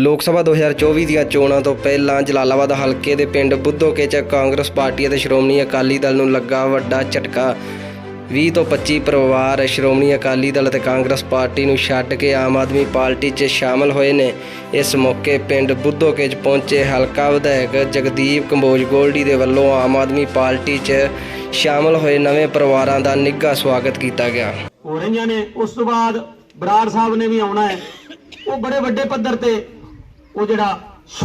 ਲੋਕ ਸਭਾ 2024 ਦੀਆਂ ਚੋਣਾਂ ਤੋਂ ਪਹਿਲਾਂ ਜਲਾਲਾਬਾਦ ਹਲਕੇ ਦੇ ਪਿੰਡ ਬੁੱਧੋਕੇ 'ਚ ਕਾਂਗਰਸ ਪਾਰਟੀ ਅਤੇ ਸ਼੍ਰੋਮਣੀ ਅਕਾਲੀ ਦਲ ਨੂੰ ਲੱਗਾ ਵੱਡਾ ਝਟਕਾ। 20 ਤੋਂ 25 ਪਰਿਵਾਰ ਸ਼੍ਰੋਮਣੀ ਅਕਾਲੀ ਦਲ ਅਤੇ ਕਾਂਗਰਸ ਪਾਰਟੀ ਨੂੰ ਛੱਡ ਕੇ ਆਮ ਆਦਮੀ ਪਾਰਟੀ 'ਚ ਸ਼ਾਮਲ ਹੋਏ ਨੇ। ਇਸ ਮੌਕੇ ਪਿੰਡ ਬੁੱਧੋਕੇ 'ਚ ਪਹੁੰਚੇ ਹਲਕਾ ਵਿਧਾਇਕ ਜਗਦੀਪ ਕੰਬੋਜ ਗੋਲਡੀ ਦੇ ਵੱਲੋਂ ਆਮ ਆਦਮੀ ਪਾਰਟੀ 'ਚ ਸ਼ਾਮਲ ਹੋਏ ਨਵੇਂ ਪਰਿਵਾਰਾਂ ਦਾ ਨਿੱਘਾ ਸਵਾਗਤ ਕੀਤਾ ਗਿਆ। ਹੋ ਰਹੀਆਂ ਨੇ। ਉਸ ਤੋਂ ਬਾਅਦ ਬਰਾੜ ਸਾਹਿਬ ਨੇ ਵੀ ਆਉਣਾ ਹੈ। ਉਹ ਬੜੇ ਵੱਡੇ ਪੱਧਰ ਤੇ ਉਹ ਜਿਹੜਾ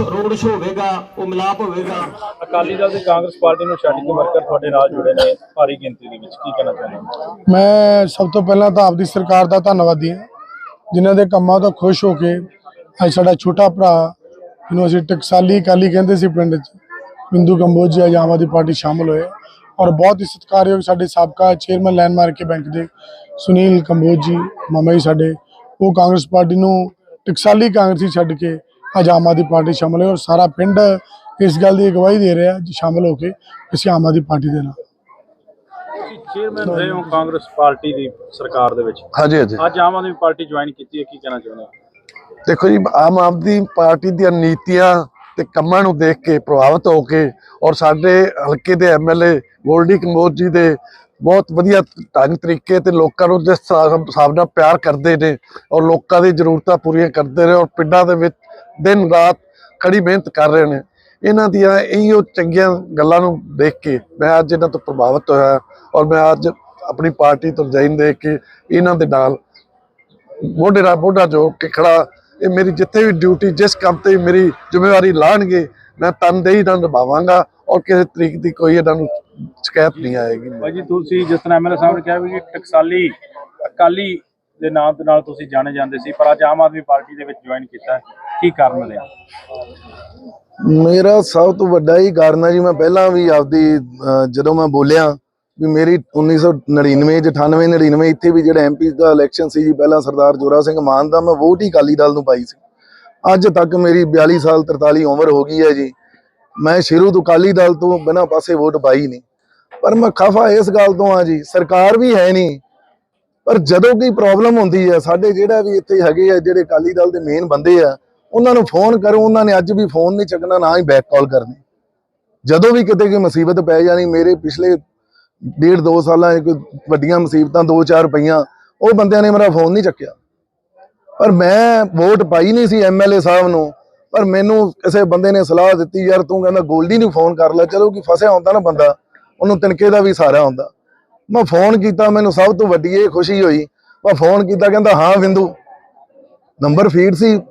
ਰੋਡ ਸ਼ੋ ਹੋਵੇਗਾ ਉਹ ਮਿਲਾਪ ਹੋਵੇਗਾ। ਅਕਾਲੀ ਦਲ ਤੇ ਕਾਂਗਰਸ ਪਾਰਟੀ ਨੂੰ ਛੱਡ ਕੇ ਵਰਕਰ ਤੁਹਾਡੇ ਨਾਲ ਜੁੜੇ ਨੇ ਭਾਰੀ ਗਿਣਤੀ ਦੇ ਵਿੱਚ ਕੀ ਕਹਿਣਾ ਚਾਹੁੰਦੇ ਮੈਂ ਸਭ ਤੋਂ ਪਹਿਲਾਂ ਤਾਂ ਆਪਦੀ ਸਰਕਾਰ ਦਾ ਧੰਨਵਾਦੀ ਹਾਂ ਜਿਨ੍ਹਾਂ ਦੇ ਕੰਮਾਂ ਤੋਂ ਖੁਸ਼ ਹੋ ਕੇ ਅੱਜ ਸਾਡਾ ਛੋਟਾ ਭਰਾ ਜਿਹਨੂੰ ਅਸੀਂ ਟਕਸਾਲੀ ਅਕਾਲੀ ਕਹਿੰਦੇ ਸੀ ਪਿੰਡ 'ਚ ਬਿੰਦੂ ਕੰਬੋਜ ਜੀ ਅੱਜ ਆਮ ਆਦਮੀ ਪਾਰਟੀ ਸ਼ਾਮਲ ਹੋਏ ਔਰ ਬਹੁਤ ਹੀ ਸਤਿਕਾਰਯੋਗ ਸਾਡੇ ਸਾਬਕਾ ਚੇਅਰਮੈਨ ਲੈਂਡਮਾਰਕ ਕੇ ਬੈਂਕ ਦੇ ਸੁਨੀਲ ਕੰਬੋਜ ਜੀ ਮਾਮਾ ਜੀ ਸਾਡੇ ਉਹ ਕਾਂਗਰਸ ਪਾਰਟੀ ਨੂੰ ਟਕਸਾਲੀ ਕਾਂਗਰਸੀ ਛੱਡ ਕੇ ਅੱਜ ਆਮ ਆਦਮੀ ਪਾਰਟੀ ਸ਼ਾਮਲ ਹੋਏ ਔਰ ਸਾਰਾ ਪਿੰਡ ਇਸ ਗੱਲ ਦੀ ਅਗਵਾਈ ਦੇ ਰਿਹਾ ਜੀ ਸ਼ਾਮਲ ਹੋ ਕੇ ਅਸੀਂ ਆਮ ਆਦਮੀ ਪਾਰਟੀ ਦੇ ਨਾਲ। ਚੇਅਰਮੈਨ ਰਹੇ ਹੋ ਕਾਂਗਰਸ ਪਾਰਟੀ ਦੀ ਸਰਕਾਰ ਦੇ ਵਿੱਚ। ਹਾਂਜੀ ਹਾਂਜੀ। ਅੱਜ ਆਮ ਆਦਮੀ ਪਾਰਟੀ ਜੁਆਇਨ ਕੀਤੀ ਹੈ ਕੀ ਕਹਿਣਾ ਚਾਹੁੰਦੇ ਹੋ? ਦੇਖੋ ਜੀ ਆਮ ਆਦਮੀ ਪਾਰਟੀ ਦੀਆਂ ਨੀਤੀਆਂ ਤੇ ਕੰਮਾਂ ਨੂੰ ਦੇਖ ਕੇ ਪ੍ਰਭਾਵਿਤ ਹੋ ਕੇ ਔਰ ਸਾਡੇ ਹਲਕੇ ਦੇ ਐਮਐਲਏ ਗੋਲਡੀ ਕੰਬੋਜ ਜੀ ਦੇ ਬਹੁਤ ਵਧੀਆ ਢੰਗ ਤਰੀਕੇ ਤੇ ਲੋਕਾਂ ਨੂੰ ਜਿਸ ਹਿਸਾਬ ਹਿਸਾਬ ਨਾਲ ਪਿਆਰ ਕਰਦੇ ਨੇ ਔਰ ਲੋਕਾਂ ਦੀ ਜ਼ਰੂਰਤਾਂ ਪੂਰੀਆਂ ਕਰਦੇ ਨੇ ਔਰ ਪਿੰਡਾਂ ਦੇ ਵਿੱਚ ਦਿਨ ਰਾਤ ਖੜੀ ਮਿਹਨਤ ਕਰ ਰਹੇ ਨੇ। ਇਹਨਾਂ ਦੀਆਂ ਇਹੋ ਚੰਗੀਆਂ ਗੱਲਾਂ ਨੂੰ ਦੇਖ ਕੇ ਮੈਂ ਅੱਜ ਇਹਨਾਂ ਤੋਂ ਪ੍ਰਭਾਵਿਤ ਹੋਇਆ ਔਰ ਮੈਂ ਅੱਜ ਆਪਣੀ ਪਾਰਟੀ ਤੋਂ ਜੈਨ ਦੇ ਕੇ ਇਹਨਾਂ ਦੇ ਨਾਲ ਮੋਢੇ ਨਾਲ ਮੋਢਾ ਜੋੜ ਕੇ ਖੜਾ। ਇਹ ਮੇਰੀ ਜਿੱਥੇ ਵੀ ਡਿਊਟੀ, ਜਿਸ ਕੰਮ ਤੇ ਮੇਰੀ ਜ਼ਿੰਮੇਵਾਰੀ ਲਾਣਗੇ, ਮੈਂ ਤਨਦੇਹੀ ਨਾਲ ਨਿਭਾਵਾਂਗਾ ਔਰ ਕਿਸੇ ਤਰੀਕ ਦੀ ਕੋਈ ਇਹਨਾਂ ਨੂੰ ਸ਼ਿਕਾਇਤ ਨਹੀਂ ਆਏਗੀ। ਭਾਈ ਤੁਸੀਂ ਜਿਸ ਤਰ੍ਹਾਂ ਐਮਐਲਏ ਸਾਹਿਬ ਨੇ ਕਿਹਾ ਵੀ ਟਕਸਾਲੀ, ਅਕਾਲੀ ਦੇ ਨਾਮ ਦੇ ਨਾਲ ਤੁਸੀਂ ਜਾਣੇ ਜਾਂਦੇ ਸੀ, ਪਰ ਅੱਜ ਆਮ ਆਦਮੀ ਪਾਰਟੀ ਦੇ ਵਿੱਚ ਜੁਆਇਨ ਕੀਤਾ ਕੀ ਕਾਰਨ ਰਿਹਾ ਮੇਰਾ ਸਭ ਤੋਂ ਵੱਡਾ ਹੀ ਕਾਰਨ ਹੈ ਜੀ, ਮੈਂ ਪਹਿਲਾਂ ਵੀ ਆਪਦੀ ਜਦੋਂ ਮੈਂ ਬੋਲਿਆ ਵੀ ਮੇਰੀ 1999 ਚ 98 99 ਇੱਥੇ ਵੀ ਜਿਹੜਾ ਐਮਪੀ ਦਾ ਇਲੈਕਸ਼ਨ ਸੀ ਜੀ, ਪਹਿਲਾਂ ਸਰਦਾਰ ਜੋਰਾ ਸਿੰਘ ਮਾਨ ਦਾ, ਮੈਂ ਵੋਟ ਹੀ ਅਕਾਲੀ ਦਲ ਨੂੰ ਪਾਈ ਸੀ। ਅੱਜ ਤੱਕ ਮੇਰੀ 42 ਸਾਲ 43 ਉਮਰ ਹੋ ਗਈ ਹੈ ਜੀ। ਮੈਂ ਸ਼ੁਰੂ ਤੋਂ ਅਕਾਲੀ ਦਲ ਤੋਂ ਬਿਨਾਂ ਪਾਸੇ ਵੋਟ ਪਾਈ ਨਹੀਂ। ਪਰ ਮੈਂ ਖਫਾ ਇਸ ਗੱਲ ਤੋਂ ਆ ਜੀ, ਸਰਕਾਰ ਵੀ ਹੈ ਨਹੀਂ। ਪਰ ਜਦੋਂ ਕੋਈ ਪ੍ਰੋਬਲਮ ਹੁੰਦੀ ਹੈ, ਸਾਡੇ ਜਿਹੜਾ ਵੀ ਇੱਥੇ ਹੈਗੇ ਆ, ਜਿਹੜੇ ਅਕਾਲੀ ਦਲ ਦੇ ਮੇਨ ਬੰਦੇ ਆ ਉਹਨਾਂ ਨੂੰ ਫੋਨ ਕਰੋ, ਉਹਨਾਂ ਨੇ ਅੱਜ ਵੀ ਫੋਨ ਨਹੀਂ ਚੱਕਣਾ, ਨਾ ਹੀ ਬੈਕ ਕਾਲ ਕਰਨੀ। ਜਦੋਂ ਵੀ ਕਿਤੇ ਕੋਈ ਮੁਸੀਬਤ ਪੈ ਜਾਣੀ, ਮੇਰੇ ਪਿਛਲੇ ਡੇਢ ਦੋ ਸਾਲਾਂ 'ਚ ਕੋਈ ਵੱਡੀਆਂ ਮੁਸੀਬਤਾਂ, ਦੋ ਚਾਰ ਪਈਆਂ, ਉਹ ਬੰਦਿਆਂ ਨੇ ਮੇਰਾ ਫੋਨ ਨਹੀਂ ਚੱਕਿਆ। ਪਰ ਮੈਂ ਵੋਟ ਪਾਈ ਨਹੀਂ ਸੀ ਐਮਐਲਏ ਸਾਹਿਬ ਨੂੰ। ਪਰ ਮੈਨੂੰ ਕਿਸੇ ਬੰਦੇ ਨੇ ਸਲਾਹ ਦਿੱਤੀ, ਯਾਰ ਤੂੰ ਕਹਿੰਦਾ ਗੋਲਡੀ ਨੂੰ ਫੋਨ ਕਰ ਲੈ, ਚਲੋ ਕਿ ਫਸਿਆ ਹੁੰਦਾ ਨਾ ਬੰਦਾ, ਉਹਨੂੰ ਤਿਣਕੇ ਦਾ ਵੀ ਸਹਾਰਾ ਹੁੰਦਾ। ਮੈਂ ਫੋਨ ਕੀਤਾ, ਮੈਨੂੰ ਸਭ ਤੋਂ ਵੱਡੀ ਇਹ ਖੁਸ਼ੀ ਹੋਈ। ਮੈਂ ਫੋਨ ਕੀਤਾ, ਕਹਿੰਦਾ, ਹਾਂ, ਬਿੰਦੂ ਨੰਬਰ ਫੀਡ ਸੀ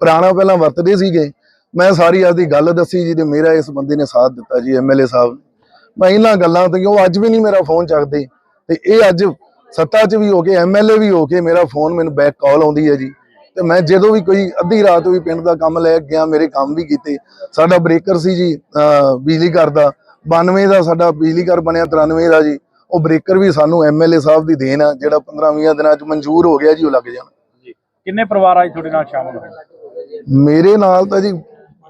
ਪੁਰਾਣਾ ਪਹਿਲਾਂ ਵਰਤਦੇ ਸੀਗੇ। ਮੈਂ ਸਾਰੀ ਆਪਦੀ ਗੱਲ ਦੱਸੀ ਜੀ ਮੇਰਾ ਇਸ ਬੰਦੇ ਨੇ ਸਾਥ ਦਿੱਤਾ ਜੀ ਐਮਐਲਏ ਸਾਹਿਬ ਨੇ। ਮੈਂ ਇਹਨਾਂ ਗੱਲਾਂ ਤੇ ਉਹ ਅੱਜ ਵੀ ਨਹੀਂ ਮੇਰਾ ਫੋਨ ਚੱਕਦੇ? ਤੇ ਇਹ ਅੱਜ ਸੱਤਾ 'ਚ ਵੀ ਹੋ ਕੇ ਐਮਐਲਏ ਵੀ ਹੋ ਕੇ ਮੇਰਾ ਫੋਨ ਮੈਨੂੰ ਬੈਕ ਕਾਲ ਆਉਂਦੀ ਹੈ ਜੀ। ਤੇ ਮੈਂ ਜਦੋਂ ਵੀ ਕੋਈ ਅੱਧੀ ਰਾਤ ਵੀ ਪਿੰਡ ਦਾ ਕੰਮ ਲੈ ਗਿਆ, ਮੇਰੇ ਕੰਮ ਵੀ ਕੀਤੇ। ਸਾਡਾ ਬ੍ਰੇਕਰ ਸੀ ਜੀ ਬਿਜਲੀ ਘਰ ਦਾ। 92 ਦਾ ਸਾਡਾ ਬਿਜਲੀ ਘਰ ਬਣਿਆ 93 ਦਾ ਜੀ। ਉਹ ਬ੍ਰੇਕਰ ਵੀ ਸਾਨੂੰ ਐਮਐਲਏ ਸਾਹਿਬ ਦੀ ਦੇਣ ਆ, ਜਿਹੜਾ 15-20 ਦਿਨਾਂ 'ਚ ਮਨਜ਼ੂਰ ਹੋ ਗਿਆ ਜੀ, ਉਹ ਲੱਗ ਜਾਣਾ। ਜੀ। ਕਿੰਨੇ ਪਰਿਵਾਰ ਅੱਜ ਤੁਹਾਡੇ ਨਾਲ ਸ਼ਾਮਲ ਹੋਏ? ਮੇਰੇ ਨਾਲ ਤਾਂ ਜੀ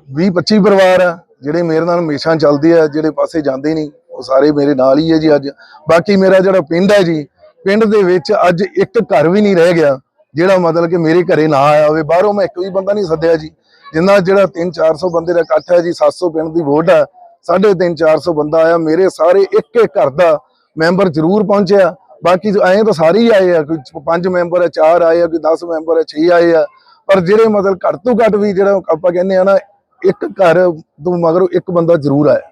20 25 ਪਰਿਵਾਰ ਆ, ਜਿਹੜੇ ਮੇਰੇ ਨਾਲ ਹਮੇਸ਼ਾ ਚੱਲਦੇ ਆ, ਜਿਹੜੇ ਪਾਸੇ ਜਾਂਦੇ ਨਹੀਂ, ਉਹ ਸਾਰੇ ਮੇਰੇ ਨਾਲ ਹੀ ਹੈ ਜੀ ਅੱਜ। ਬਾਕੀ ਮੇਰਾ ਜਿਹੜਾ ਪਿੰਡ ਹੈ ਜੀ, ਪਿੰਡ ਦੇ ਵਿੱਚ ਅੱਜ ਇੱਕ ਘਰ ਵੀ ਨਹੀਂ ਰਹਿ ਗਿਆ, ਜਿਹੜਾ ਮਤਲਬ ਕਿ ਮੇਰੇ ਘਰੇ ਨਾ ਆਇਆ ਹੋਵੇ। ਬਾਹਰੋਂ ਮੈਂ ਇੱਕ ਵੀ ਬੰਦਾ ਨਹੀਂ ਸੱਦਿਆ ਜੀ। ਜਿੰਨਾ ਜਿਹੜਾ 3-400 ਬੰਦੇ ਦਾ ਇਕੱਠ ਹੈ ਜੀ 700 ਪਿੰਡ ਦੀ ਵੋਟ ਆ 350-400 ਬੰਦਾ ਆਇਆ, ਮੇਰੇ ਸਾਰੇ ਇੱਕ ਇੱਕ ਘਰ ਦਾ ਮੈਂਬਰ ਜ਼ਰੂਰ ਪਹੁੰਚਿਆ। ਬਾਕੀ ਐਂ ਤਾਂ ਸਾਰੇ ਹੀ ਆਏ ਆ, ਕੋਈ ਪੰਜ ਮੈਂਬਰ ਆ, ਚਾਰ ਆਏ ਆ, ਕੋਈ 10 ਮੈਂਬਰ ਆ 6 ਆਏ ਆ। ਪਰ ਜਿਹੜੇ ਮਤਲਬ ਘੱਟ ਤੋਂ ਘੱਟ ਵੀ ਜਿਹੜਾ ਆਪਾਂ ਕਹਿੰਦੇ ਆ ਨਾ, ਇੱਕ ਘਰ ਤੋਂ ਮਗਰੋਂ ਇੱਕ ਬੰਦਾ ਜ਼ਰੂਰ ਆਇਆ।